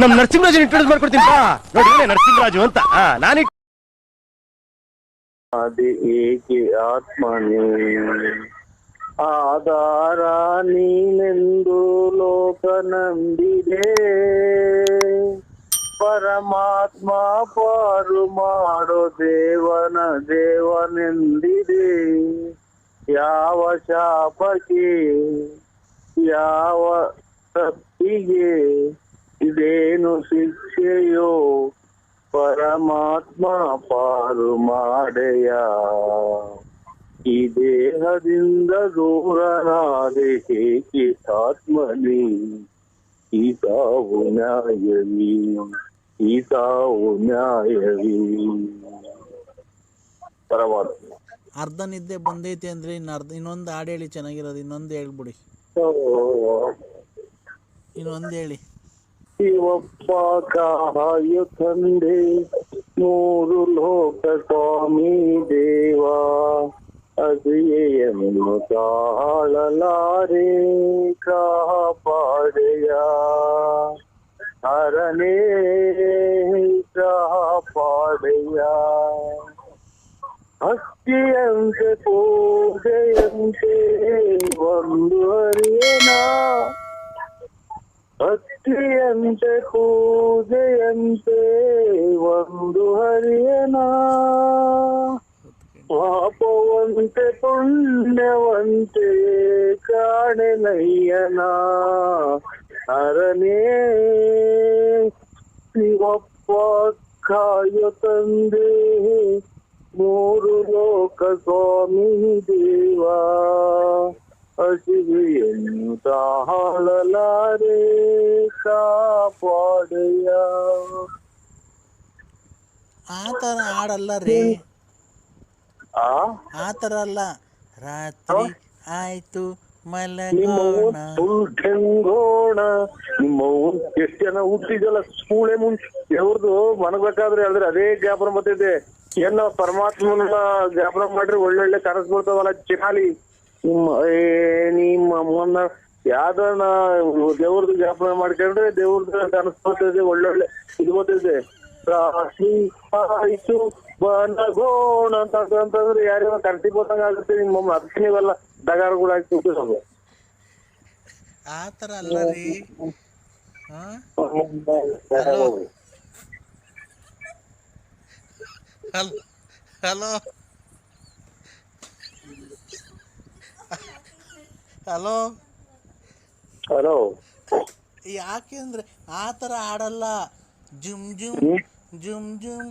ನಮ್ ನರಸಿಂಹರಾಜ್ ಇಂಟ್ರೊಡ್ಯೂಸ್ ಮಾಡ್ಕೊಡ್ತೀನಿ, ಬಾ. ನೋಡಿ ನರಸಿಂಹರಾಜು ಅಂತ. ನಾನು ಆತ್ಮನೇ? ಆಧಾರ ನೀನೆಂದು ಲೋಕ ನಂಬಿದೆ. ಪರಮಾತ್ಮ ಪಾರು ಮಾಡೋ ದೇವನ ದೇವನೆಂದಿದೆ. ಯಾವ ಶಾಪಕ್ಕೆ? ಯಾವ ತಪ್ಪಿಗೆ ಇದೇನು ಶಿಕ್ಷೆಯೋ ಪರಮಾತ್ಮ ಪಾರು ಮಾಡೆಯ. ಈ ದೇಹದಿಂದ ದೂರನಾದೆ ಹೇಗೆ ಆತ್ಮನಿ? ಈ ತಾವು ನ್ಯಾಯವಿ? ಈ ತಾವು ನ್ಯಾಯವಿ? ಪರಮಾತ್ಮ. ಅರ್ಧ ನಿದ್ದೆ ಬಂದೈತೆ ಅಂದ್ರೆ ಇನ್ನು ಅರ್ಧ ಇನ್ನೊಂದು ಹಾಡು ಹೇಳಿ ಚೆನ್ನಾಗಿರೋದು ಇನ್ನೊಂದು ಹೇಳ್ಬಿಡಿ. ಇನ್ನೊಂದು ಹೇಳಿ. ಶಿವಪ್ಪ ಕಾಯ ತಂದೆ ಮೂರು ಲೋಕ ಸ್ವಾಮಿ ದೇವ ಅದಿಯನ್ನು ತಾಳಲಾರೆ ಕಾಪಾಡೆಯ ಹರನೇ ಕಾಪಾಡೆಯ ಹಕ್ಕಿಯಂತೆ ಪೂಜೆಯಂತೆ ಒಂದು ಹರಿಯನ ಭಕ್ತಿಯಂತೆ ಪೂಜೆಯಂತೆ ಒಂದು ಹರಿಯನ ಪಾಪವಂತೆ ಪುಣ್ಯವಂತೆ ಕಾಣೆ ನಯ್ಯನ ಹರನೇ ಶಿವಪ್ಪ ಕಾಯ ತಂದೆ ಮೂರು ಲೋಕ ಸ್ವಾಮಿ ದೇವ ಹಸಿವೆಯನ್ನು ತಾಳಲಾರೆ ಕಾಪಾಡೆಯ ಆತರ ಥರ ಹಾಡಲ್ಲ ರೀ. ಆ? ಆ ಥರ ಅಲ್ಲ. ರಾತ್ರಿ ಆಯ್ತು ಮಲಗೋಣ ನಿಮ್ಮ ಎಷ್ಟು ಜನ ಹುಟ್ಟಿದಲ್ಲ ಸ್ಕೂಳೆ ಮುಂಚೆ ದೇವ್ರದು ಮನಬೇಕಾದ್ರೆ ಹೇಳಿದ್ರೆ ಅದೇ ಜ್ಞಾಪನ ಬರ್ತೈತೆ. ಏನೋ ಪರಮಾತ್ಮನ ಜ್ಞಾಪನ ಮಾಡ್ರಿ ಒಳ್ಳೊಳ್ಳೆ ಕನಸು ಬರ್ತಾವಲ್ಲ ಚಿನಾಲಿ ನಿಮ್ಮ ಏ ನಿಮ್ಮ ಅಮ್ಮನ ಯಾವ್ದನ ದೇವ್ರದ್ದು ಜಾಪನೆ ಮಾಡ್ಕೊಂಡ್ರೆ ದೇವ್ರದ್ದು ಬರ್ತಿದೆ ಒಳ್ಳೊಳ್ಳೆ ಇದು ಬರ್ತಿದೆ ರಾಶಿ ಆಯ್ತು ಬನಗೋಣ ಅಂತ ಅಂತಂದ್ರೆ ಯಾರ್ಯಾವ ಕರ್ಸಿ ಬಂದಂಗ ಆಗುತ್ತೆ. ನಿಮ್ಮ ಅದಕ್ಕೆ ನೀವೆಲ್ಲ ಡಗಾರಗಳು ಹಾಕಿ ಕೂತಿರೋದು ಆ ಥರ ಅಲ್ಲ ರೀ. ಹಾಂ ಹಲೋ. ಹಲೋ. ಹಲೋ ಹಲೋ ಯಾಕೆ ಅಂದ್ರೆ ಆ ಥರ ಆಡಲ್ಲ ಜುಮ್ ಜುಮ್ ಜುಮ್ ಜುಮ್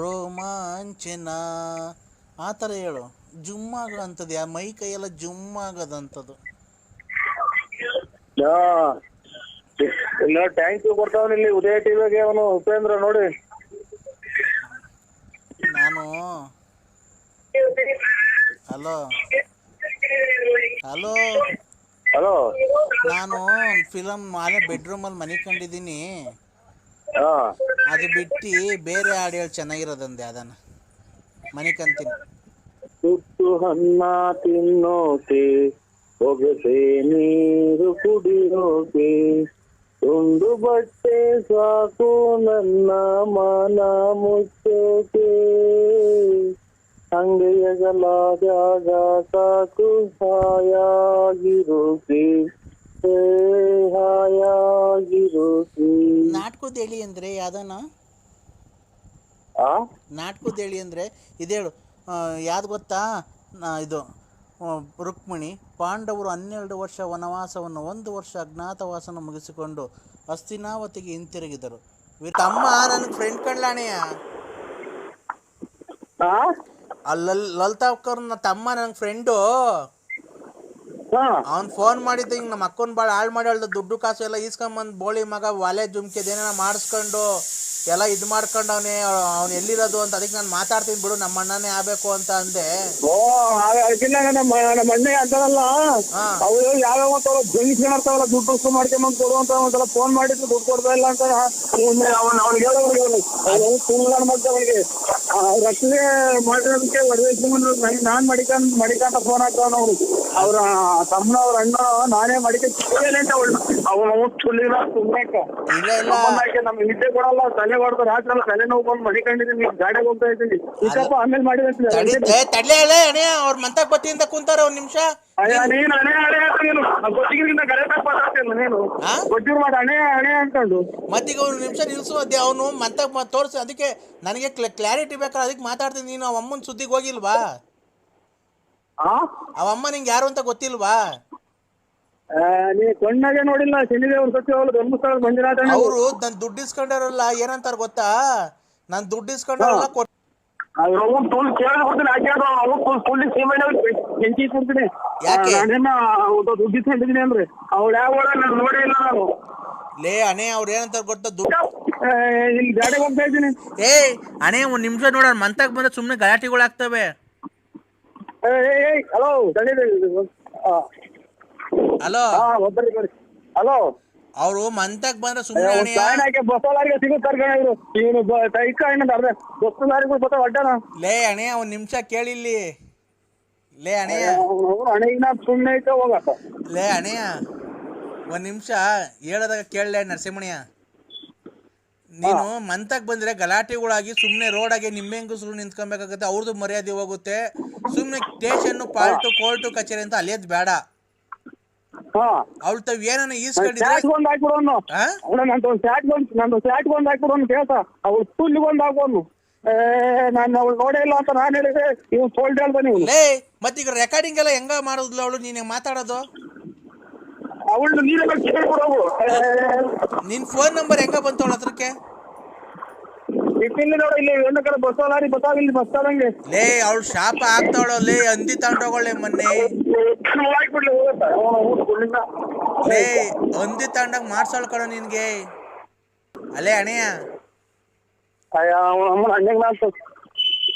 ರೋಮಾಂಚನ. ಆ ಥರ ಹೇಳು. ಜುಮ್ ಆಗೋ ಅಂಥದ್ದು ಯಾ ಮೈ ಕೈಯೆಲ್ಲ ಜುಮ್ ಆಗೋದಂಥದ್ದು. ಇಲ್ಲ ಟ್ಯಾಂಕ್ ಬರ್ತಾವನ ಇಲ್ಲಿ ಉದಯ ಟಿವಿಗೆ ಅವನು ಉಪೇಂದ್ರ ನೋಡಿ. ನಾನು? Hello hello. ಹಲೋ. ನಾನು ಫಿಲಮ್ ಮಾಲೆ ಬೆಡ್ರೂಮಲ್ಲಿ ಮನೆ ಕಂಡಿದ್ದೀನಿ. ಹಾ. ಅದು ಬಿಟ್ಟು ಬೇರೆ ಹಾಡು ಹೇಳಿ ಚೆನ್ನಾಗಿರೋದಂದೆ ಅದನ್ನು. ಮನೆ ಕಂತೀನಿ. ತುತ್ತು ಹಣ್ಣ ತಿನ್ನೋಕೆ ಹೊಗಸೆ ನೀರು ಕುಡಿಯೋಕೆ. ಒಂದು ಬಟ್ಟೆ ಸಾಕು ನನ್ನ ಮನ ಮುಚ್ಚೋಕೆ. ಅಂಗೈಯಗಲ ಜಾಗ ಸಾಕು ಹಾಯಾಗಿರುತ್ತೆ ಹಾಯಾಗಿರುತ್ತೆ ನಾಟಕದ ಹೇಳಿ ಅಂದರೆ ಯಾವ್ದನ ನಾಟಕದ ಹೇಳಿ ಅಂದರೆ ಇದೇಳು ಯಾವ್ದು ಗೊತ್ತಾ? ಇದು ರುಕ್ಮಿಣಿ ಪಾಂಡವರು ಹನ್ನೆರಡು ವರ್ಷ ವನವಾಸವನ್ನು ಒಂದು ವರ್ಷ ಅಜ್ಞಾತವಾಸನ ಮುಗಿಸಿಕೊಂಡು ಅಸ್ತಿನಾವತಿಗೆ ಹಿಂತಿರುಗಿದರು. ತಮ್ಮ ನನ್ನ ಫ್ರೆಂಡ್ ಕಣ್ಲಾಣೆಯ ಆ? ಅಲ್ಲಿ ಲಲಿತಾವ್ಕರ್ ನನ್ನ ತಮ್ಮ ನನ್ನ ಫ್ರೆಂಡು ಅವ್ನ್ ಫೋನ್ ಮಾಡಿದ್ದ ಹಿಂಗ್ ನಮ್ಮ ಅಕ್ಕನ ಭಾಳ ಹಾಳು ಮಾಡಿ ದುಡ್ಡು ಕಾಸು ಎಲ್ಲ ಈಸ್ಕೊಂಬಂದು ಬೋಳಿ ಮಗ ಒಲೆ ಏನೇನ ಮಾಡಿಸ್ಕೊಂಡು ಎಲ್ಲ ಇದು ಮಾಡ್ಕೊಂಡವನೇ ಅವ್ನು ಎಲ್ಲಿರೋದು ಅಂತ ಅದಕ್ಕೆ ನಾನು ಮಾತಾಡ್ತೀನಿ ಬಿಡು ನಮ್ಮ ಅಣ್ಣನೇ ಆಗ್ಬೇಕು ಅಂತ ಅಂದೆ. ಓ ಅದಕ್ಕಿಲ್ಲ ನಮ್ಮ ನಮ್ಮ ಅಣ್ಣ ಅಂತಾರಲ್ಲ? ಹಾ. ಅವ್ರು ಯಾವ್ಯಾವ ಒಂಥರ ಮಾಡ್ತಾವಲ್ಲ ದುಡ್ಡು ಉಸ್ಕು ಮಾಡ್ಕೊಂಬಂದ್ ಕೊಡು ಅಂತ ಒಂದ್ಸಲ ಫೋನ್ ಮಾಡಿದ್ರು ದುಡ್ಡು ಕೊಡ್ತಾ ಇಲ್ಲ ಅಂತ. ಅವನ್ ಅವ್ನಿಗೆ ಅವನು ಸುಳ್ಳು ಮತ್ತೆ ಅವನಿಗೆ ರಕ್ಷಣೆ ಮಾಡಿರೋದಕ್ಕೆ ಹೊಡೆದ ನಾನ್ ಮಡಿಕಂಡ್ ಮಡಿಕಂತ ಫೋನ್ ಹಾಕ್ತಾವನ ಅವ್ರು ಅವ್ರ ತಮ್ಮನ ಅವ್ರ ಅಣ್ಣ ನಾನೇ ಮಡಿಕೆ ಅಂತ ಅವನು ಸುಳ್ಳಿನ ಸುಮ್ಮನೆ ಇಲ್ಲ ಇಲ್ಲ. ನಮ್ಗೆ ನಿದ್ದೆ ಕೊಡಲ್ಲ ತಲೆ ಹೊಡೆದು ರಾತ್ರಿ ಎಲ್ಲ ತಲೆ ನೋವು ಬಂದು ಮಡಿಕೊಂಡಿದ್ದೀನಿ ಗಾಡಿಗೆ ಹೋಗ್ತಾ ಇದ್ದೀನಿ ಈಗಪ್ಪ ಆಮೇಲೆ ತಡಿ ತಡ್ಲೆ ಅಲ್ಲೇ ಅಣ್ಣ ಅವ್ರ ಮಂತಕ್ ಬತ್ತಿಯಿಂದ ಕುಂತಾರ ಒಂದ್ ನಿಮಿಷ? ನೀನು ಹಣೆ ಹಣೆ ಅಂತ ನೀನು. ಗೊತ್ತಿಗಿಂತ ಕರೆಕ್ಟಾಗಿ ಮಾತಾಡ್ತಿಲ್ಲ ನೀನು. ಆ? ಮಾಡ ಹಣೆ ಹಣೆ ಅನ್ಕೊಂಡು ಮತ್ತೀಗ ಒಂದು ನಿಮಿಷ ನಿಲ್ಸು ಅದೇ ಅವನು ಮಂತಕ್ ತೋರಿಸಿ ಅದಕ್ಕೆ ನನಗೆ ಕ್ಲಾರಿಟಿ ಬೇಕಾದ್ರೆ ಅದಕ್ಕೆ ಮಾತಾಡ್ತೀನಿ. ನೀನು ಅವ ಅಮ್ಮನ ಸುದ್ದಿಗೆ ಹೋಗಿಲ್ವಾ? ಆ? ಅವ ಅಮ್ಮ ನಿಂಗೆ ಯಾರು ಅಂತ ಗೊತ್ತಿಲ್ವಾ? ಆ, ನೀ ಕಣ್ಣಾಗೆ ನೋಡಿಲ್ಲ ಶನಿದೇವ್ರ ಸತ್ಯ ಧರ್ಮಸ್ಥಳ ಮಂಜುನಾಥ ಅವರು ನನ್ ದುಡ್ಡು ಇಸ್ಕೊಂಡಾರಲ್ಲ ಏನಂತಾರ ಗೊತ್ತಾ? ನನ್ ದುಡ್ಡು ಇಸ್ಕೊಂಡಾರಲ್ಲ ಕೊಟ್ ಕೊಡ್ತೀನಿ ಹಾಕ್ಯಾಡ್ರು ಅವ್ರು ಫುಲ್ ಫುಲ್ ಸೀಮೆಣ್ಣೆ ಬೆಂಕಿ ಕೊಡ್ತೀನಿ. ಯಾಕೆ? ನಾನೇನ ದುಡ್ಡು ಇಸ್ಕೊಂಡಿದ್ದೀನಿ ಅಂದ್ರೆ. ಅವಳು ಯಾವ ನಾನು ನೋಡೇ ಇಲ್ಲ ನಾನು. ಲೇ ಅಣೆ ಅವ್ರು ಏನಂತಾರ ಗೊತ್ತಾ? ದುಡ್ಡು ಆ, ಇಲ್ಲಿ ಗಾಡಿಗೆ ಹೋಗ್ತಾ ಇದ್ದೀನಿ. ಅಣೆ ಒಂದ್ ನಿಮಿಷ ನೋಡ ಮಂತಕ್ ಬಂದ್ರೆ ಸುಮ್ನೆ ಗಲಾಟೆಗಳು ಆಗ್ತವೆ ಹಲೋ ಹಲೋ ಒಬ್ಬರಿಗೆ ಹಲೋ ಅವರು ಮಂತಕ್ ಬಂದ್ರೆ ಸುಮ್ಮನೆ ಅಣೆ ಸಾಯಣಕ್ಕೆ ಬಸ್ಸಲಾರಿಗೆ ಸಿಗುತ್ತಾರೆ ಕಣ ಇವರು. ಇವನು ಟೈಕ ಏನಂತ ಅರ್ಧ ಬಸ್ಸಲಾರಿಗೂ ಬತ್ತ ಒಡ್ಡನ ಲೇ ಅಣೆ ಒಂದ್ ನಿಮಿಷ ಕೇಳಿಲ್ಲಿ. ಲೇ ಅಣೆಯ ಹಣೆಗಿನ ಸುಮ್ಮನೆ ಐತೆ ಹೋಗಪ್ಪ ಲೇ ಅಣೆಯ ಒಂದ್ ನಿಮಿಷ ಹೇಳದಾಗ ಕೇಳಲೆ ನರಸಿಂಹಣ್ಯ ನೀನು ಮಂತಕ್ ಬಂದ್ರೆ ಗಲಾಟೆಗಳಾಗಿ ಸುಮ್ಮನೆ ಆಗಿ ನಿಮ್ಮ ಹೆಂಗಸರು ನಿಂತ್ಕೊಬೇಕಾಗತ್ತೆ ಅವ್ರದ್ದು ಮರ್ಯಾದೆ ಹೋಗುತ್ತೆ. ಸುಮ್ಮನೆ ಸ್ಟೇಷನ್ ಪಾಲ್ಟು ಕೋರ್ಟು ಕಚೇರಿ ಅಂತ ಅಲಿಯೋದ್ ಬೇಡ. ಅವಳು ತಾವ್ ಏನನ್ನ ಈಸ್ಕೊಂಡಿದ್ರೆ ಚಾಟ್ ಬಂದ್ ಹಾಕ್ಬಿಡೋನು. ಆ? ಅವಳ ನಂದು ಒಂದು ಚಾಟ್ ಬಂದ್ ನಂದು ಚಾಟ್ ಬಂದ್ ಹಾಕ್ಬಿಡೋನು ಕೇಳ್ತಾ. ಅವ್ಳು ಫುಲ್ ಬಂದ್ ಹಾಕೋನು ಏ ನಾನು ಅವ್ಳು ನೋಡೇ ಇಲ್ಲ ಅಂತ ನಾನು ಹೇಳಿದೆ ಇವ್ ಸೋಲ್ಡ್ ಹೇಳ್ತಾನೆ ನೀವು ಲೇ ಮತ್ತೀಗ ರೆಕಾರ್ಡಿಂಗ್ ಎಲ್ಲ ಹೆಂಗ ಮಾಡೋದ್ಲ ಅವಳು ನೀನ್ ಹೆಂಗ್ ಮಾತಾಡೋದು? ಅವಳು ನೀರೆಲ್ಲ ಕೇಳ್ಬಿಡೋವು ನಿನ್ ಫೋನ್ ನಂಬರ್ ಹೆಂಗ ಬಂತು ಅವಳ ಹತ್ರಕ್ಕೆ ಇಲ್ಲಿ ನೋಡ ಇಲ್ಲಿ ಒಂದು ಕಡೆ ಬಸ್ಸಾಗ ಇಲ್ಲಿ ಲೇ ಅವಳು ಶಾಪ ಆಗ್ತಾವಳ ಲೇ ಹಂದಿ ತಗೊಂಡೋಗೊಳ್ಳೆ ಮೊನ್ನೆ. ಲೇ ಹಂದಿ ತಗೊಂಡಾಗ ಮಾಡ್ಸೋಳ್ ಕಣ ನಿನ್ಗೆ. ಅಲ್ಲೇ ಅಣೆಯ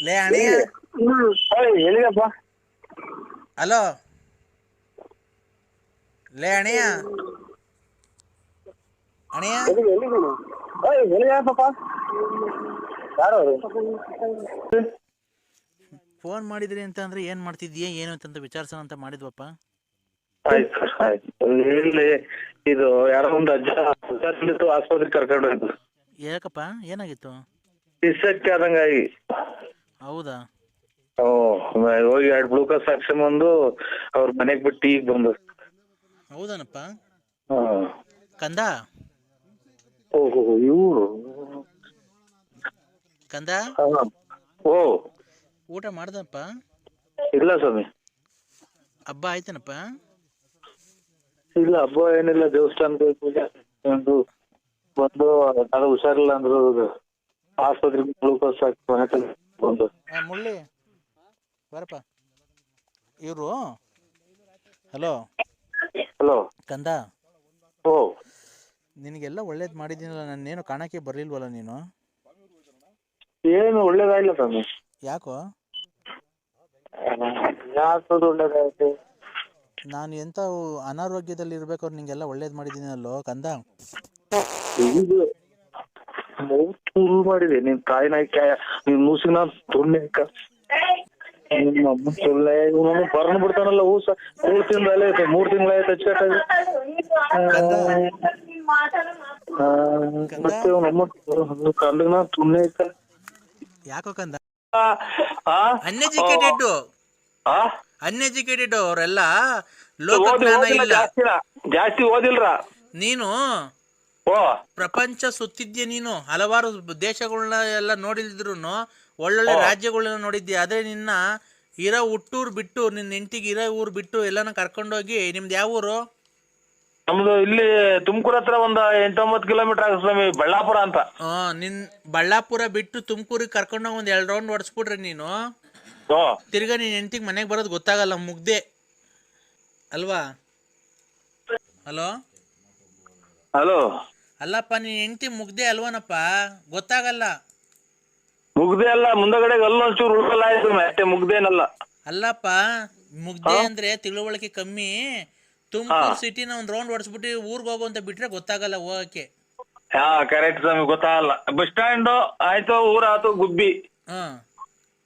ಲೇ ಅಣೆಯ ಹಲೋ. ಲೇ ಅಣೆಯ ಅಣೆಯ ಯಾರು ಅವರು? ಫೋನ್ ಮಾಡಿದ್ರಿ ಅಂತ ಅಂದ್ರೆ ಏನ್ ಮಾಡ್ತಿದ್ಯಾ ಏನು ಅಂತ ವಿಚಾರಿಸೋಣ ಅಂತ ಮಾಡಿದ್ವಪ್ಪ? ಆಯ್ತು ಆಯ್ತು. ಇಲ್ಲಿ ಇದು ಯಾರೋ ಒಂದು ಅಜ್ಜ ಹುಷಾರಿಲ್ಲಿತ್ತು ಆಸ್ಪತ್ರೆಗೆ ಕರ್ಕೊಂಡು ಹೋಯ್ತು ಯಾಕಪ್ಪ ಏನಾಗಿತ್ತು? ಇಸಕ್ಕೆ ಆದಂಗಾಗಿ. ಹೌದಾ? ಓ ಹೋಗಿ ಎರಡು ಗ್ಲೂಕೋಸ್ ಹಾಕ್ಸ್ಕೊಂಬಂದು ಅವ್ರ ಮನೆಗೆ ಬಿಟ್ಟು ಈಗ ಬಂದು. ಹೌದಾನಪ್ಪ. ಹಾ ಕಂದ? ಓಹೋ ಇವರು? ಕಂದ? ಓ. ಊಟ ಮಾಡ್ದಪ್ಪ ಇಲ್ಲ ಸ್ವಾಮಿ. ಹಬ್ಬ ಆಯ್ತನಪ್ಪ? ಇಲ್ಲ ಹಬ್ಬ ಏನಿಲ್ಲ ದೇವಸ್ಥಾನಕ್ಕೆ ಪೂಜೆ ಒಂದು ಬಂದು ಅದು ಹುಷಾರಿಲ್ಲ ಅಂದ್ರು ಆಸ್ಪತ್ರೆಗೆ ಗ್ಲೂಕೋಸ್ ಹಾಕಿ ಮನೆ ಬಂದು. ಆ, ಮುಳ್ಳಿ. ಬರಪ್ಪ. ಇವರು? ಹಲೋ? ಹಲೋ. ಕಂದ? ಓ. ನಿನಗೆಲ್ಲ ಒಳ್ಳೇದು ಮಾಡಿದ್ದೀನಲ್ಲ ಏನು ಕಾಣಕ್ಕೆ ಬರಲಿಲ್ವಲ್ಲ ನೀನು? ಏನು ಒಳ್ಳೇದಾಗಿಲ್ಲ ಸ್ವಾಮಿ. ಯಾಕೋ? ಯಾಕದು ಒಳ್ಳೇದಾಯ್ತು. ನಾನು ಎಂತ ಅನಾರೋಗ್ಯದಲ್ಲಿ ಇರ್ಬೇಕಾದ್ರೆ ನಿಂಗೆಲ್ಲ ಒಳ್ಳೇದು ಮಾಡಿದ್ದೀನಲ್ಲೋ ಕಂದ? ಇದು ಶುರು ಮಾಡಿದೆ. ನಿನ್ ತಾಯಿ ನಾಯ್ಕ ನಿನ್ ಮೂಸಿನ ತುಣ್ಣೆ ನಿಮ್ಮ ಅಮ್ಮ ಸುಳ್ಳೆ ಇವನು ಬರ್ನ್ ಬಿಡ್ತಾನಲ್ಲ ಊಸ ಮೂರ್ ತಿಂಗಳಾಯ್ತು ಮೂರ್ ತಿಂಗಳಾಯ್ತು ಹಚ್ಕಟ್ಟಾಗಿ ಮತ್ತೆ ಅವನಮ್ಮ ಕಲ್ಲಿನ ತುಣ್ಣೆ ಐತ. ಯಾಕೋ ಕಂದ? ಅನ್ಎಜುಕೇಟೆಡ್ ಅನ್ಎಜುಕೇಟೆಡ್ ಅವರೆಲ್ಲ ಲೋಕಜ್ಞಾನ ಇಲ್ಲ. ಜಾಸ್ತಿ ಓದಿಲ್ರ? ನೀನು ಓ. ಪ್ರಪಂಚ ಸುತ್ತಿದ್ಯ ನೀನು? ಹಲವಾರು ದೇಶಗಳನ್ನ ಎಲ್ಲ ನೋಡಿದ್ರು ಒಳ್ಳೊಳ್ಳೆ ರಾಜ್ಯಗಳನ್ನ ನೋಡಿದ್ಯ? ಆದ್ರೆ ನಿನ್ನ ಇರೋ ಹುಟ್ಟೂರ್ ಬಿಟ್ಟು ನಿನ್ನ ಹೆಂಡತಿಗೆ ಇರೋ ಊರು ಬಿಟ್ಟು ಎಲ್ಲಾನ ಕರ್ಕೊಂಡೋಗಿ ನಿಮ್ದು ಯಾವ ಊರು ನಮ್ದು ಇಲ್ಲಿ ತುಮಕೂರ್ ಹತ್ರ ಒಂದ್ ಎಂಟೊಂಬತ್ತು ಕಿಲೋಮೀಟರ್ ಆಗುತ್ತೆ ಸ್ವಾಮಿ ಬಳ್ಳಾಪುರ ಅಂತ. ಹಾ ನಿನ್ ಬಳ್ಳಾಪುರ ಬಿಟ್ಟು ತುಮಕೂರಿಗೆ ಕರ್ಕೊಂಡು ಒಂದು ಎರಡ್ ರೌಂಡ್ ಹೊಡ್ಸ್ಬಿಟ್ರೆ ನೀನು. ಓ ತಿರ್ಗಾ ನೀನ್ ಹೆಂಡತಿಗೆ ಮನೆಗೆ ಬರೋದು ಗೊತ್ತಾಗಲ್ಲ ಮುಗ್ದೆ. ಅಲ್ವಾ? ಹಲೋ? ಹಲೋ. ಅಲ್ಲಪ್ಪ ನೀನ್ ಹೆಂಡತಿ ಮುಗ್ದೆ ಅಲ್ವನಪ್ಪ? ಗೊತ್ತಾಗಲ್ಲ. ಮುಗ್ದೆ ಅಲ್ಲ ಮುಂದಗಡೆ ಅಲ್ಲೊಂಚೂರು ಉಳ್ಕಲ್ಲ ಆಯ್ತು ಸ್ವಾಮಿ ಅಷ್ಟೇ ಮುಗ್ದೇನಲ್ಲ. ಅಲ್ಲಪ್ಪ ಮುಗ್ದೆ ಅಂದ್ರೆ ತಿಳುವಳಿಕೆ ಕಮ್ಮಿ. ತುಮಕೂರು ಸಿಟಿನ ಒಂದ್ ರೌಂಡ್ ಹೊಡ್ಸ್ಬಿಟ್ಟು ಊರ್ಗ್ ಹೋಗು ಅಂತ ಬಿಟ್ರೆ ಗೊತ್ತಾಗಲ್ಲ ಹೋಗಕ್ಕೆ. ಹಾ ಕರೆಕ್ಟ್ ಸ್ವಾಮಿ ಗೊತ್ತಾಗಲ್ಲ. ಬಸ್ ಸ್ಟ್ಯಾಂಡ್ ಆಯ್ತು ಊರ ಆಯ್ತು ಗುಬ್ಬಿ. ಹಾ.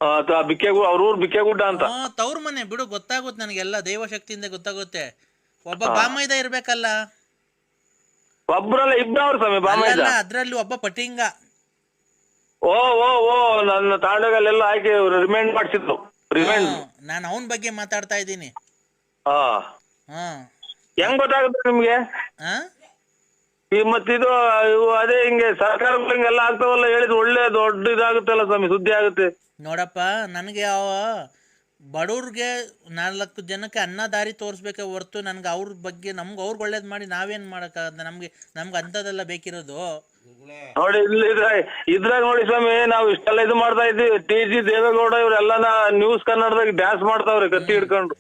ಆ, ಬಿಕ್ಕೆಗು ಅವ್ರ ಊರ್ ಬಿಕ್ಕೆಗುಡ್ಡ ಅಂತ. ಹ್ಮ್ ತವ್ರ ಮನೆ ಬಿಡು ಗೊತ್ತಾಗುತ್ತೆ ನನಗೆಲ್ಲ ದೈವಶಕ್ತಿಯಿಂದ ಗೊತ್ತಾಗುತ್ತೆ. ಒಬ್ಬ ಬಾಮೈದ ಇರ್ಬೇಕಲ್ಲ. ಒಬ್ರಲ್ಲ ಇಬ್ಬರವ್ರು ಸ್ವಾಮಿ ಬಾಮೈದ. ಅಲ್ಲಲ್ಲ ಅದ್ರಲ್ಲಿ ಒಬ್ಬ ಪಟಿಂಗ. ಓ ಓ ಓ ನನ್ನ ತಾಂಡಗಲ್ಲೆಲ್ಲ ಹಾಕಿ ರಿಮೈಂಡ್ ಮಾಡ್ಸಿದ್ರು. ರಿಮೈಂಡ್ ನಾನು ಅವನ ಬಗ್ಗೆ ಮಾತಾಡ್ತಾ ಇದ್ದೀನಿ. ಹಾ. ಹಾ. ಹೆಂಗ್ ಗೊತ್ತಾಗುತ್ತೆ ನಿಮ್ಗೆ? ಹಾ ಈ ಮತ್ತಿದು ಇವು ಅದೇ ಹಿಂಗೆ ಸರ್ಕಾರ ಹಿಂಗೆಲ್ಲ ಆಗ್ತಾವಲ್ಲ ಹೇಳಿದ್ ಒಳ್ಳೆ ದೊಡ್ಡ ಇದಾಗುತ್ತಲ್ಲ ಸ್ವಾಮಿ ಸುದ್ದಿ ಆಗುತ್ತೆ. ನೋಡಪ್ಪ ನನಗೆ ಅವ ಬಡವ್ರಿಗೆ ನಾಲ್ಕು ಜನಕ್ಕೆ ಅನ್ನ ದಾರಿ ತೋರಿಸ್ಬೇಕೆ ಹೊರ್ತು ನನಗೆ ಅವ್ರ ಬಗ್ಗೆ ನಮ್ಗೆ ಅವ್ರಿಗೆ ಒಳ್ಳೇದು ಮಾಡಿ ನಾವೇನು ಮಾಡೋಕ್ಕಾಗತ್ತೆ? ನಮಗೆ ನಮ್ಗೆ ಅಂಥದ್ದೆಲ್ಲ ಬೇಕಿರೋದು. ನೋಡಿ ಇಲ್ಲಿ ಇದ್ರಾಗ ಇದ್ರಾಗ ನೋಡಿ ಸ್ವಾಮಿ ನಾವು ಇಷ್ಟೆಲ್ಲ ಇದು ಮಾಡ್ತಾ ಇದ್ದೀವಿ. ಟಿ ಜಿ ದೇವೇಗೌಡ ಇವರೆಲ್ಲ ನ್ಯೂಸ್ ಕನ್ನಡದಾಗ ಡ್ಯಾನ್ಸ್ ಮಾಡ್ತಾವ್ರೆ ಕತ್ತಿ ಹಿಡ್ಕೊಂಡು.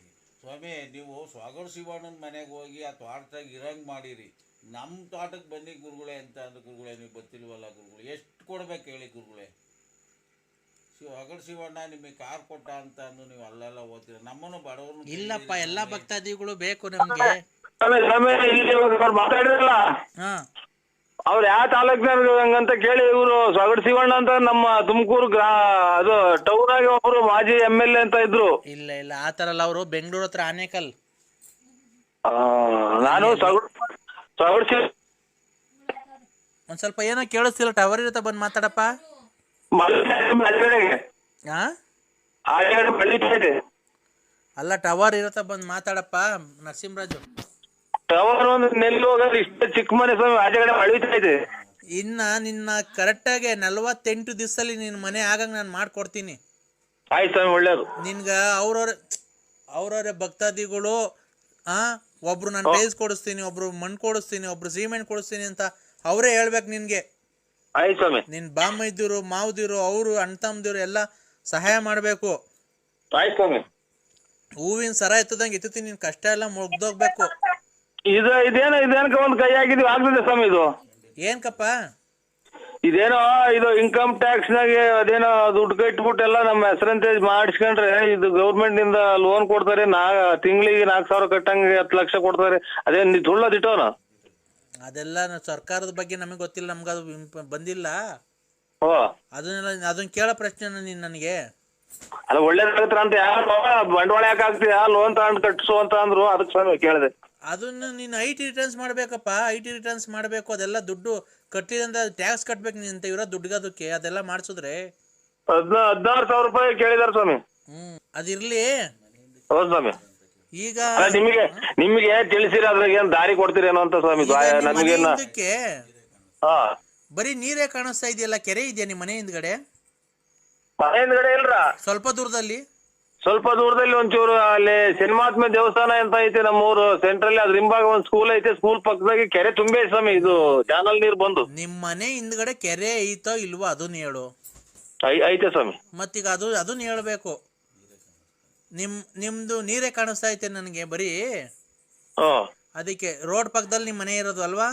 ಸ್ವಾಮಿ ನೀವು ಸ್ವಾಗರ್ ಶಿವಣ್ಣನ ಮನೆಗೆ ಹೋಗಿ ಆ ತೋಟದಾಗ ಇರಂಗ್ ಮಾಡಿರಿ. ನಮ್ಮ ತೋಟಕ್ಕೆ ಬನ್ನಿ ಗುರುಗಳೇ ಅಂತ ಅಂದ್ರೆ ಗುರುಗಳೇ ನೀವು ಗೊತ್ತಿಲ್ವಲ್ಲ ಗುರುಗಳು? ಎಷ್ಟು ಕೊಡ್ಬೇಕು ಹೇಳಿ ಗುರುಗಳೇ? ಸ್ವಾಗರ್ ಶಿವಣ್ಣ ನಿಮಗೆ ಕಾರ್ ಕೊಟ್ಟ ಅಂತ ಅಂದು ನೀವು ಅಲ್ಲೆಲ್ಲ ಓದ್ತೀರ? ನಮ್ಮನ್ನು ಬಡವರು ಇಲ್ಲಪ್ಪ ಎಲ್ಲಾ ಭಕ್ತಾದಿಗಳು ಬೇಕು ನಮ್ಗೆ. ಇಲ್ಲಿ ಅವ್ರು ಯಾವ ತಾಲೂಕ್ನಾಗ ಹಂಗಂತ ಕೇಳಿ ಇವರು ಸೊಗಡ್ ಶಿವಣ್ಣ ಅಂತ ನಮ್ಮ ತುಮಕೂರು ಗ್ರಾ ಅದು ಟೌನ್ ಆಗಿ ಒಬ್ರು ಮಾಜಿ ಎಂ ಎಲ್ ಎ ಅಂತ ಇದ್ರು. ಇಲ್ಲ ಇಲ್ಲ ಆ ಥರ ಅಲ್ಲ ಅವರು ಬೆಂಗಳೂರು ಹತ್ರ ಆನೇಕಲ್. ಆ, ನಾನು ಶಿವ ಒಂದು ಸ್ವಲ್ಪ ಏನೋ ಕೇಳಿಸ್ತಿಲ್ಲ ಟವರ್ ಇರುತ್ತೆ ಬಂದು ಮಾತಾಡಪ್ಪ? ಮಲ್ಪೆಗೆ ಹಾಂ ಆಚೆಗಡೆ ಬೆಳೀತಾ ಇದೆ ಅಲ್ಲ ಟವರ್ ಇರುತ್ತೆ ಬಂದು ಮಾತಾಡಪ್ಪ ನರಸಿಂಹರಾಜು. ಟವರ್ ಒಂದು ನೆಲ್ಲು ಹೋಗೋದು ಇಷ್ಟ ಚಿಕ್ಕ ಮನೆ ಸ್ವಾಮಿ ಆಚೆಗಡೆ ಮಳಿತಾ ಇದೆ. ಇನ್ನ ನಿನ್ನ ಕರೆಕ್ಟಾಗಿ ನಲವತ್ತೆಂಟು ದಿವಸಲ್ಲಿ ನಿನ್ನ ಮನೆ ಆಗಂಗೆ ನಾನು ಮಾಡ್ಕೊಡ್ತೀನಿ. ಆಯ್ತು ಸ್ವಾಮಿ ಒಳ್ಳೇದು. ನಿನ್ಗ ಅವ್ರವ್ರ ಅವ್ರವ್ರ ಭಕ್ತಾದಿಗಳು ಆ ಒಬ್ರು ನಾನು ಬೇಸ್ ಕೊಡಿಸ್ತೀನಿ ಒಬ್ರು ಮಣ್ಣು ಕೊಡಿಸ್ತೀನಿ ಒಬ್ರು ಸಿಮೆಂಟ್ ಕೊಡಿಸ್ತೀನಿ ಅಂತ ಅವರೇ ಹೇಳ್ಬೇಕು ನಿನ್ಗೆ. ನಿನ್ ಸ್ವಾಮಿ. ನಿನ್ ಬಾಮೈದಿರು ಮಾವದಿರು ಅವರು ಅಣ್ತಮ್ಮದಿರು ಎಲ್ಲ ಸಹಾಯ ಮಾಡಬೇಕು. ಆಯ್ತು ಸ್ವಾಮಿ. ಹೂವಿನ ಸರ ಎತ್ತದಂಗೆ ಎತ್ತುತ್ತೀನಿ ನಿನ್ ಕಷ್ಟ ಎಲ್ಲ ಮುಗ್ದೋಗ್ಬೇಕು. ಇದು ಇದೇನು ಇದೇನಕ ಒಂದು ಕೈ ಹಾಕಿದ್ವಿ ಆಗ್ತದೆ ಸ್ವಾಮಿ ಇದು. ಏನ್ಕಪ್ಪ? ಇದೇನೋ ಇದು ಇನ್ಕಮ್ ಟ್ಯಾಕ್ಸ್ ನಾಗೆ ಅದೇನೋ ದುಡ್ಡು ಕಟ್ಬಿಟ್ಟು ಎಲ್ಲ ನಮ್ಮ ಹೆಸರಂತೆ ಮಾಡಿಸ್ಕೊಂಡ್ರೆ ಇದು ಗೌರ್ಮೆಂಟ್ನಿಂದ ಲೋನ್ ಕೊಡ್ತಾರೆ ನಾ ತಿಂಗಳಿಗೆ ನಾಲ್ಕು ಸಾವಿರ ಕಟ್ಟಂಗೆ ಹತ್ತು ಲಕ್ಷ ಕೊಡ್ತಾರೆ. ಅದೇ ನೀ ಸುಳ್ಳದಿಟ್ಟವನ ಅದೆಲ್ಲ ನ- ಸರ್ಕಾರದ ಬಗ್ಗೆ ನಮಗೆ ಗೊತ್ತಿಲ್ಲ ನಮ್ಗೆ ಅದು ಇಂಪ- ಬಂದಿಲ್ಲ. ಓ ಅದನ್ನೆಲ್ಲ ಅದನ್ನ ಕೇಳೋ ಪ್ರಶ್ನೆ ನೀನು ನನಗೆ. ಅಲ್ಲ ಒಳ್ಳೇದಾಗತ್ರ ಅಂತ ಯಾರು ಬಂಡವಾಳ ಯಾಕೆ ಆಗ್ತೀಯ ಲೋನ್ ತಗೊಂಡು ಕಟ್ಟಿಸು ಅಂತ ಅಂದ್ರು ಅದಕ್ಕೆ ಸ್ವಾಮಿ ಕೇಳಿದೆ. ಅದನ್ನ ನೀನು ಐ ಟಿ ರಿಟರ್ನ್ಸ್ ಮಾಡಬೇಕಪ್ಪ. ಐ ಟಿ ರಿಟರ್ನ್ಸ್ ಮಾಡಬೇಕು. ಅದೆಲ್ಲ ದುಡ್ಡು ಕಟ್ಟಿದಂತ ಟ್ಯಾಕ್ಸ್ ಕಟ್ಬೇಕು ನೀನು ಅಂತ ದುಡ್ಡಿಗೆ ಅದಕ್ಕೆ ಅದೆಲ್ಲ ಮಾಡಿಸಿದ್ರೆ? ಹದ್ನ ಹದಿನಾರು ಸಾವಿರ ರೂಪಾಯಿ ಕೇಳಿದಾರೆ ಸ್ವಾಮಿ. ಹ್ಮ್. ಅದಿರ್ಲಿ. ಹೌದು ಸ್ವಾಮಿ. ಈಗ ನಿಮಗೆ ನಿಮಗೆ ತಿಳಿಸಿರ ಅದ್ರಾಗ ಏನ್ ದಾರಿ ಕೊಡ್ತೀರೇನೋ ಅಂತ ಸ್ವಾಮಿ. ನಮಗೇನ ಹಾ. ಬರೀ ನೀರೇ ಕಾಣಿಸ್ತಾ ಇದೆಯಲ್ಲ ಕೆರೆ ಇದೆಯಾ ನಿಮ್ಮ ಮನೆ ಹಿಂದ್ಗಡೆ? ಮನೆ ಹಿಂದ್ಗಡೆ ಇಲ್ರ? ಸ್ವಲ್ಪ ದೂರದಲ್ಲಿ. ಸ್ವಲ್ಪ ದೂರದಲ್ಲಿ ಒಂಚೂರು ಅಲ್ಲಿ ಸಿನಿಮಾತ್ಮ ದೇವಸ್ಥಾನ ಅಂತ ಐತೆ ನಮ್ಮೂರು. ಸೆಂಟ್ರಲ್ಲಿ ಅದ್ರ ಹಿಂಭಾಗ ಒಂದ್ ಸ್ಕೂಲ್ ಐತೆ. ಸ್ಕೂಲ್ ಪಕ್ಕದಾಗೆ ಕೆರೆ ತುಂಬೆ ಸ್ವಾಮಿ. ಇದು ಚಾನಲ್ ನೀರ್ ಬಂದು. ನಿಮ್ಮ ಮನೆ ಹಿಂದ್ಗಡೆ ಕೆರೆ ಐತೋ ಇಲ್ವೋ ಅದನ್ನ ಹೇಳು. ಐ- ಐತೆ ಸ್ವಾಮಿ. ಮತ್ತೀಗ ಅದು ಅದನ್ನ ಹೇಳ್ಬೇಕು. ನಿಮ್ ನಿಮ್ದು ನೀರೇ ಕಾಣಿಸ್ತಾ ಐತೆ ನನಗೆ ಬರೀ? ಹ್ಮ್ ಅದಕ್ಕೆ ರೋಡ್ ಪಕ್ಕದಲ್ಲಿ ನಿಮ್ಮ ಮನೆ ಇರೋದು ಅಲ್ವಾ?